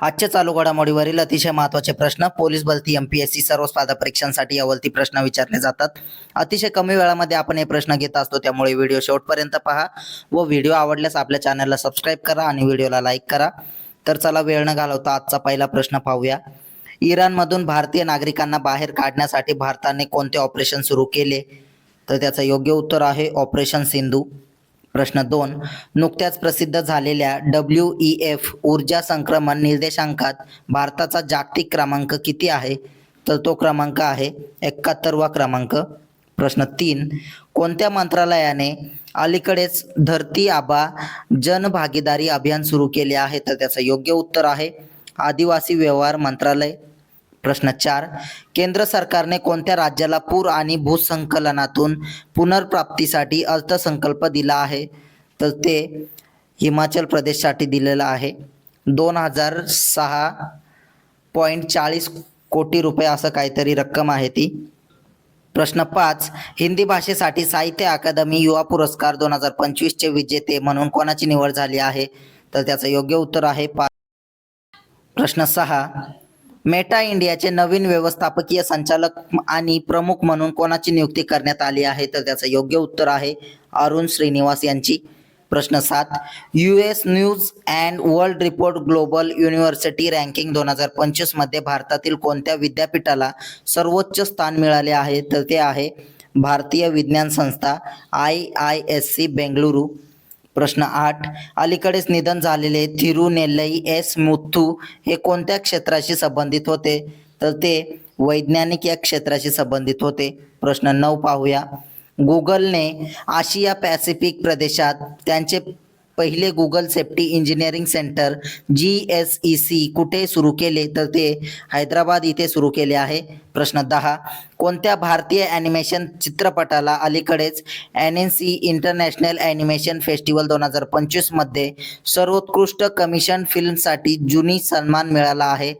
आजच्या चालू घडामोडीवरील अतिशय महत्त्वाचे प्रश्न पोलीस भरती एम पी एस सी सर्व स्पर्धा परीक्षांसाठी अवलती प्रश्न विचारले जातात. अतिशय कमी वेळामध्ये आपण हे प्रश्न घेत असतो त्यामुळे व्हिडिओ शेवटपर्यंत पहा व व्हिडिओ आवडल्यास आपल्या चॅनलला सबस्क्राईब करा आणि व्हिडिओला लाईक करा. तर चला वेळ न घालवता आजचा पहिला प्रश्न पाहूया. इराणमधून भारतीय नागरिकांना बाहेर काढण्यासाठी भारताने कोणते ऑपरेशन सुरू केले? तर त्याचं योग्य उत्तर आहे ऑपरेशन सिंधू. प्रश्न दोन. नुकत्याच प्रसिद्ध झालेल्या डब्ल्यू ई एफ ऊर्जा संक्रमण निर्देशांकात भारताचा जागतिक क्रमांक किती आहे? तर तो क्रमांक आहे एकाहत्तरवा क्रमांक. प्रश्न तीन. कोणत्या मंत्रालयाने अलीकडेच धरती आबा जनभागीदारी अभियान सुरू केले आहे? तर त्याचं योग्य उत्तर आहे आदिवासी व्यवहार मंत्रालय. प्रश्न चार. केंद्र सरकारने कोणत्या राज्याला पूर आणि भूसंकलनातून पुनर्प्राप्तीसाठी अर्थसंकल्प दिला आहे? तर ते हिमाचल प्रदेशसाठी दिलेलं आहे. दोन हजार सहा पॉईंट चाळीस कोटी रुपये असं काहीतरी रक्कम आहे ती. प्रश्न पाच. हिंदी भाषेसाठी साहित्य अकादमी युवा पुरस्कार दोन हजार पंचवीसचे विजेते म्हणून कोणाची निवड झाली आहे? तर त्याचं योग्य उत्तर आहे पा प्रश्न सहा. मेटा इंडियाचे नवीन व्यवस्थापकीय संचालक आणि प्रमुख म्हणून कोणाची नियुक्ती करण्यात आली आहे? तर त्याचं योग्य उत्तर आहे अरुण श्रीनिवास यांची. प्रश्न सात. U S news and world report global university ranking दोन हजार पंचवीसमध्ये भारतातील कोणत्या विद्यापीठाला सर्वोच्च स्थान मिळाले आहे? तर ते आहे भारतीय विज्ञान संस्था I I S C Bengaluru. प्रश्न आठ. अलीकडेच निधन झालेले थिरुनेल्लई एस मुथू हे कोणत्या क्षेत्राशी संबंधित होते? तर ते वैज्ञानिक या क्षेत्राशी संबंधित होते. प्रश्न नऊ पाहूया. गुगलने आशिया पॅसिफिक प्रदेशात त्यांचे पहिले Google safety engineering centre G S E C कुठे सुरू केले तर ते हैदराबाद इथे सुरू केले आहे? प्रश्न दहा. कोणत्या भारतीय ॲनिमेशन चित्रपटाला अलीकडेच N N C international animation festival दोन हजार पंचवीसमध्ये सर्वोत्कृष्ट कमिशन फिल्मसाठी जुनी सन्मान मिळाला आहे?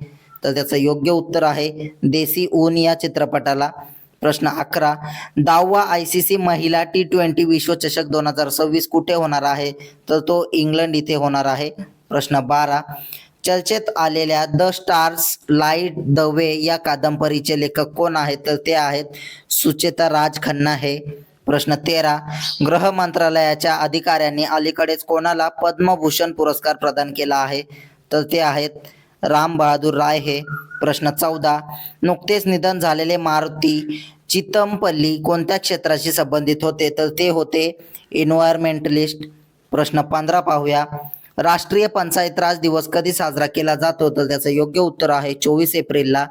तर त्याचं योग्य उत्तर आहे देसी ऊन या चित्रपटाला. प्रश्न अकरा. दहावा आय सी सी महिला टी ट्वेंटी विश्वचषक दोन हजार सव्वीस कुठे होणार आहे? तर तो इंग्लंड इथे होणार आहे. प्रश्न बारा. चर्चेत आलेल्या the stars light the way या कादंबरीचे लेखक कोण आहेत? तर ते आहेत सुचेता राज खन्ना हे. प्रश्न तेरा. गृह मंत्रालयाच्या अधिकाऱ्यांनी अलीकडेच कोणाला पद्मभूषण पुरस्कार प्रदान केला आहे? तर ते आहेत राम बहादूर राय हे. प्रश्न चौदा. नुकतेच निधन झालेले मारुती चितमपल्ली कोणत्या क्षेत्राशी संबंधित होते? तर ते होते एन्व्हायरमेंटलिस्ट प्रश्न पंधरा पाहूया. राष्ट्रीय पंचायत राज दिवस कधी साजरा केला जातो? तर त्याचं योग्य उत्तर आहे चोवीस एप्रिलला.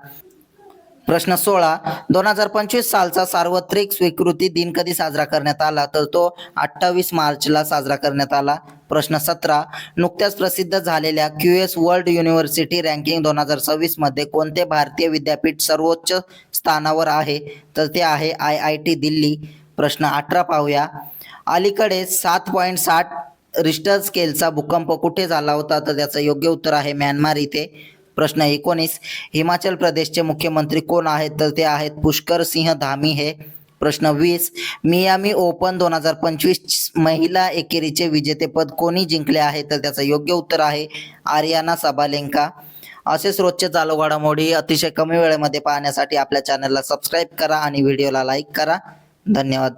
प्रश्न सोळा. दोन हजार पंचवीस सालचा सार्वत्रिक स्वीकृती दिन कधी साजरा करण्यात आला? तर तो अठ्ठावीस मार्चला साजरा करण्यात आला. प्रश्न सतरा. नुकत्याच प्रसिद्ध झालेल्या Q S world university ranking दोन हजार सव्वीसमध्ये कोणते भारतीय विद्यापीठ सर्वोच्च स्थानावर आहे? तर ते आहे आय आय टी दिल्ली. प्रश्न अठरा पाहूया. अलीकडे सात पॉईंट साठ रिस्टर स्केलचा भूकंप कुठे झाला होता? तर त्याचं योग्य उत्तर आहे म्यानमार इथे. प्रश्न एकोणीस हिमाचल प्रदेशचे मुख्यमंत्री कोण आहेत? तर ते आहेत पुष्कर सिंह धामी हे. प्रश्न वीस मियामी ओपन दोन हजार पंचवीस महिला एकेरीचे विजेतेपद कोणी जिंकले आहे? तर त्याचं योग्य उत्तर आहे आर्याना सबालेंका. असेच रोजचे चालू घडामोडी अतिशय कमी वेळेमध्ये पाहण्यासाठी आपल्या चॅनलला सबस्क्राईब करा आणि व्हिडिओला लाईक करा. धन्यवाद.